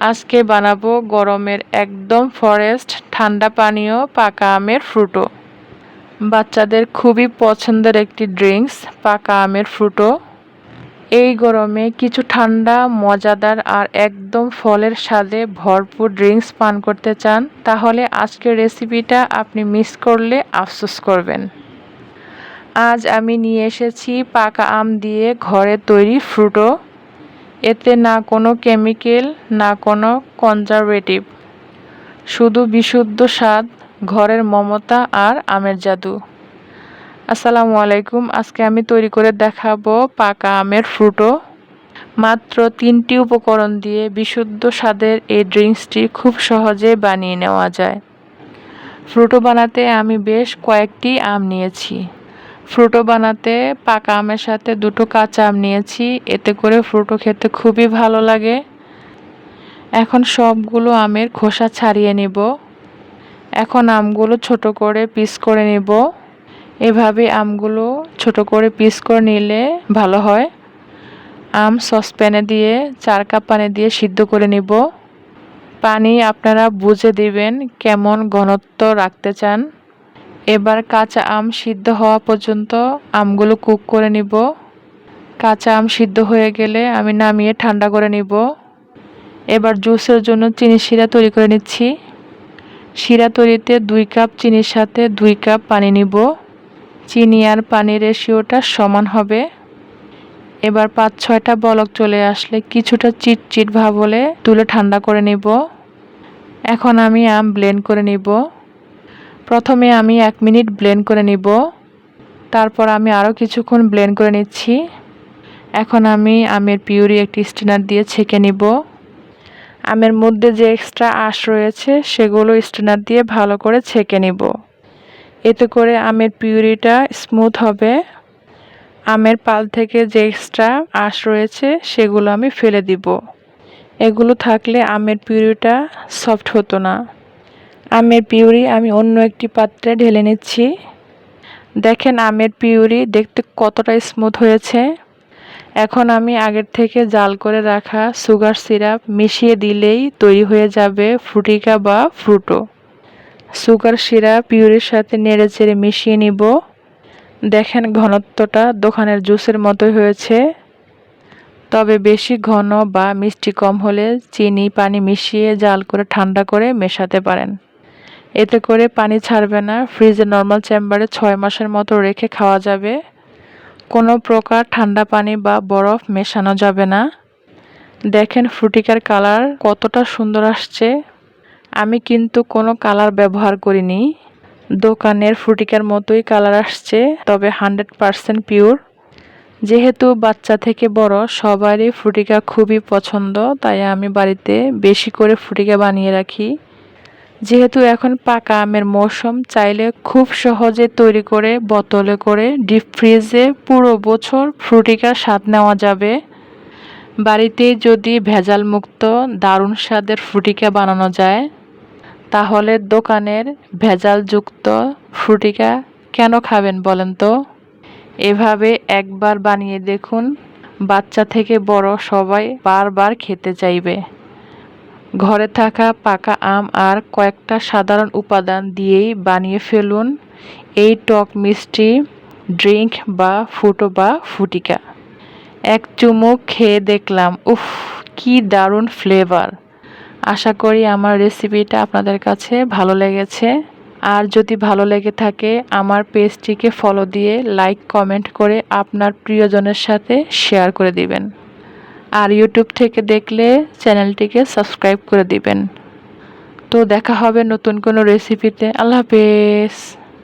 আজকে বানাবো গরমের একদম ফরেস্ট ঠান্ডা পানীয়, পাকা আমের ফ্রুটো বাচ্চাদের খুবই পছন্দের একটি ড্রিঙ্কস পাকা আমের ফ্রুটো এই গরমে কিছু ঠান্ডা, মজাদার আর একদম ফলের স্বাদে ভরপুর ড্রিঙ্কস পান করতে চান, তাহলে আজকের রেসিপিটা আপনি মিস করলে আফসোস করবেন। আজ আমি নিয়ে এসেছি পাকা আম দিয়ে ঘরে তৈরি ফ্রুটো এতে না কোনো কেমিক্যাল, না কোনো কনজারভেটিভ। শুধু বিশুদ্ধ স্বাদ, ঘরের মমতা আর আমের জাদু। আসসালামু আলাইকুম, আজকে আমি তৈরি করে দেখাবো পাকা আমের ফ্রুটো। মাত্র তিনটি উপকরণ দিয়ে বিশুদ্ধ স্বাদের এই ড্রিঙ্কসটি খুব সহজে বানিয়ে নেওয়া যায়। ফ্রুটো বানাতে আমি বেশ কয়েকটি আম নিয়েছি। ফ্রুটো বানাতে, পাকা আমের সাথে দুটো কাঁচা আম নিয়েছি। এতে করে ফ্রুটো খেতে খুবই ভালো লাগে। এখন সবগুলো আমের খোসা ছাড়িয়ে নিব। এখন আমগুলো ছোট করে পিস করে নিব। এভাবে আমগুলো ছোট করে পিস করে নিলে ভালো হয়। আম সসপ্যানে দিয়ে, চার কাপ পানি দিয়ে সিদ্ধ করে নিব। পানি আপনারা বুঝে দিবেন কেমন ঘনত্ব রাখতে চান। এবার কাঁচা আম সিদ্ধ হওয়া পর্যন্ত আমগুলো কুক করে নিব। কাঁচা আম সিদ্ধ হয়ে গেলে আমি নামিয়ে ঠান্ডা করে নিব। এবার জুসের জন্য চিনি শিরা তৈরি করে নিচ্ছি। শিরা তৈরিতে দুই কাপ চিনির সাথে দুই কাপ পানি নিব। চিনি আর পানির রেশিওটা সমান হবে। এবার পাঁচ ছয়টা বলক চলে আসলে কিছুটা চিটচিট ভাব হলে তুলে ঠান্ডা করে নিব। এখন আমি আম ব্লেন্ড করে নিব। প্রথমে আমি এক মিনিট ব্লেন্ড করে নিব। তারপর আমি আরও কিছুক্ষণ ব্লেন্ড করে নিচ্ছি। এখন আমি আমের পিউরি একটি স্টেনার দিয়ে ছেঁকে নিব। আমের মধ্যে যে এক্সট্রা আঁশ রয়েছে, সেগুলো স্টেনার দিয়ে ভালো করে ছেঁকে নিব। এতে করে আমের পিউরিটা স্মুথ হবে। আমের পাল থেকে যে এক্সট্রা আঁশ রয়েছে, সেগুলো আমি ফেলে দিব। এগুলো থাকলে আমের পিউরিটা সফট হতো না। আমের পিউরি আমি অন্য একটি পাত্রে ঢেলে নিচ্ছি। দেখেন আমের পিউরি দেখতে কতটা স্মুথ হয়েছে। এখন আমি আগের থেকে জাল করে রাখা সুগার সিরাপ মিশিয়ে দিলেই তৈরি হয়ে যাবে ফ্রুটিকা বা ফ্রুটো। সুগার সিরাপ পিউরির সাথে নেড়ে চেড়ে মিশিয়ে নিব। দেখেন ঘনত্বটা দোকানের জুসের মতোই হয়েছে। তবে বেশি ঘন বা মিষ্টি কম হলে চিনি, পানি মিশিয়ে জাল করে ঠান্ডা করে মেশাতে পারেন। এতে করে পানি ছাড়বে না। ফ্রিজে নর্মাল চেম্বারে ছয় মাসের মতো রেখে খাওয়া যাবে। কোনো প্রকার ঠান্ডা পানি বা বরফ মেশানো যাবে না। দেখেন ফ্রুটিকার কালার কতটা সুন্দর আসছে। আমি কিন্তু কোনো কালার ব্যবহার করিনি। দোকানের ফ্রুটিকার মতোই কালার আসছে, তবে হান্ড্রেড পারসেন্ট পিওর। যেহেতু বাচ্চা থেকে বড়, সবারই ফ্রুটিকা খুবই পছন্দ, তাই আমি বাড়িতে বেশি করে ফ্রুটিকা বানিয়ে রাখি। যেহেতু এখন পাকা আমের মৌসুম, চাইলে খুব সহজে তৈরি করে, বোতলে করে ডিপ ফ্রিজে পুরো বছর ফ্রুটিকার স্বাদ নেওয়া যাবে। বাড়িতে যদি ভেজাল মুক্ত দারুণ স্বাদের ফ্রুটিকা বানানো যায়, তাহলে দোকানের ভেজালযুক্ত ফ্রুটিকা কেন খাবেন বলেন তো? এভাবে একবার বানিয়ে দেখুন, বাচ্চা থেকে বড় সবাই বারবার খেতে চাইবে। ঘরে থাকা পাকা আম আর কয়েকটা সাধারণ উপাদান দিয়েই বানিয়ে ফেলুন। এই টক মিষ্টি ড্রিঙ্ক বা ফুটো বা ফুটিকা। এক চুমুক খেয়ে দেখলাম, উফ, কি দারুণ ফ্লেভার। আশা করি আমার রেসিপিটা আপনাদের কাছে ভালো লেগেছে। আর যদি ভালো লেগে থাকে, আমার পেজটিকে ফলো দিয়ে লাইক, কমেন্ট করে আপনার প্রিয়জনের সাথে শেয়ার করে দিবেন। আর ইউটিউব থেকে দেখলে চ্যানেলটিকে সাবস্ক্রাইব করে দিবেন। তো দেখা হবে নতুন কোনো রেসিপিতে আল্লাহ হাফেজ।